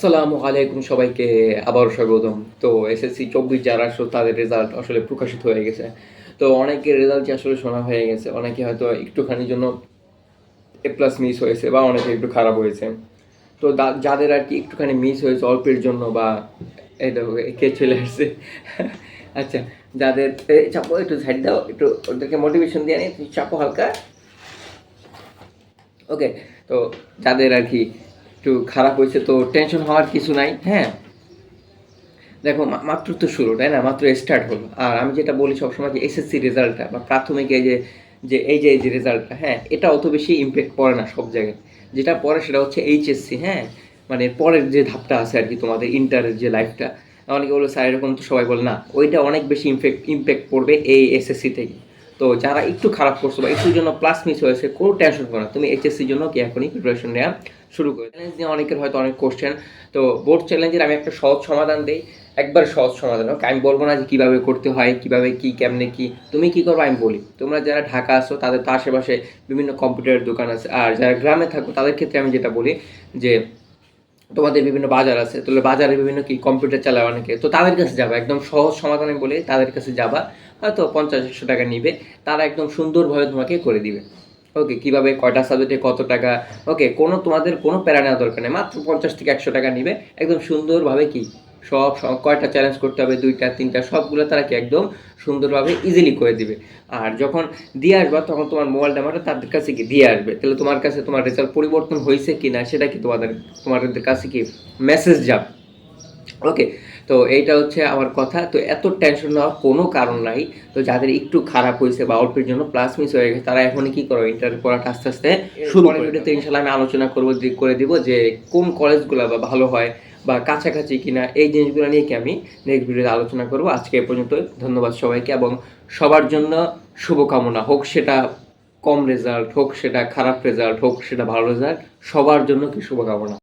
আসসালামু আলাইকুম সবাইকে, আবারও স্বাগতম। তো এসএসসি চব্বিশ যারা আসলে তাদের রেজাল্ট আসলে প্রকাশিত হয়ে গেছে। তো অনেকের রেজাল্ট আসলে শোনা হয়ে গেছে, অনেকে হয়তো একটুখানির জন্য এ প্লাস মিস হয়েছে বা অনেকে একটু খারাপ হয়েছে। তো যাদের আর কি একটুখানি মিস হয়েছে অল্পের জন্য বা এই কে চলে আসছে। আচ্ছা যাদের চাপো, একটু সাইড দাও, একটু ওদেরকে মোটিভেশন দিয়ে নিই চাপো হালকা। ওকে তো যাদের আর কি একটু খারাপ হয়েছে, তো টেনশন হওয়ার কিছু নাই হ্যাঁ? দেখো মাত্র তো শুরু, তাই না? মাত্র স্টার্ট হলো। আর আমি যেটা বলি সবসময় যে এসএসসি রেজাল্টটা বা প্রাথমিক এই যে যে এই যে এই যে রেজাল্টটা হ্যাঁ এটা অত বেশি ইম্প্যাক্ট পড়ে না সব জায়গায়। যেটা পড়ে সেটা হচ্ছে এইচএসসি হ্যাঁ? মানে পরের যে ধাপটা আছে আর কি তোমাদের ইন্টারের যে লাইফটা অনেকে বলে স্যার, এরকম তো সবাই বলে না, ওইটা অনেক বেশি ইম্প্যাক্ট ইম্প্যাক্ট পড়বে এই এসএসসি থেকে। তো যারা একটু খারাপ করছ বা একটুর জন্য প্লাস মিস হয়েছে, কোনো টেনশন করো না। তুমি এইচএসসির জন্য কি এখনই প্রিপারেশন নেওয়া শুরু করে চ্যালেঞ্জ নিয়ে অনেকের হয়তো অনেক কোশ্চেন তো বোর্ড চ্যালেঞ্জের আমি একটা সহজ সমাধান দিই। একবার সহজ সমাধান ওকে আমি বলব না যে কীভাবে করতে হয়, কীভাবে কী, কেমনে কি। তুমি কি করবে আমি বলি। তোমরা যারা ঢাকা আসো তাদের তো আশেপাশে বিভিন্ন কম্পিউটারের দোকান আছে। আর যারা গ্রামে থাকো, তাদের ক্ষেত্রে আমি যেটা বলি যে তোমাদের বিভিন্ন বাজার আছে, তাহলে বাজারে বিভিন্ন কি কম্পিউটার চালায় অনেকে, তো তাদের কাছে যাবা, একদম সহজ সমাধানে বলে তাদের কাছে যাবা, হয়তো পঞ্চাশ, একশো টাকা নিবে, তারা একদম সুন্দরভাবে তোমাকে করে দিবে। ওকে কীভাবে, কয়টা সাবজেক্টে কত টাকা ওকে কোনো তোমাদের কোনো প্যারা নেওয়া দরকার নেই, মাত্র পঞ্চাশ থেকে একশো টাকা নিবে, একদম সুন্দরভাবে কি সব কয়টা চ্যালেঞ্জ করতে হবে দুইটা তিনটা সবগুলো তারা কি একদম সুন্দরভাবে ইজিলি করে দিবে। আর যখন দিয়ে আসবা তখন তোমার মোবাইল নাম্বারটা তাদের কাছে কি দিয়ে আসবে। তাহলে তোমার কাছে তোমার রেজাল্ট পরিবর্তন হয়েছে কি না সেটা কি তোমাদের তোমাদের কাছে কি মেসেজ যাবে? ওকে তো এইটা হচ্ছে আমার কথা। তো এত টেনশন নেওয়ার কোনো কারণ নাই। তো যাদের একটু খারাপ হয়েছে বা অল্পের জন্য প্লাস মিস হয়ে গেছে তারা এখনই কি করো ইন্টার পড়াটা আস্তে আস্তে শুরু করে ভিডিওতে ইনশাল্লাহ আমি আলোচনা করব করে দিব যে কোন কলেজগুলো বা ভালো হয় বা কাছাকাছি কিনা এই জিনিসগুলো নিয়ে কি আমি নেক্সট ভিডিওতে আলোচনা করব। আজকে এ পর্যন্ত ধন্যবাদ সবাইকে এবং সবার জন্য শুভকামনা। হোক সেটা কম রেজাল্ট হোক সেটা খারাপ রেজাল্ট হোক সেটা ভালো রেজাল্ট সবার জন্য কি শুভকামনা?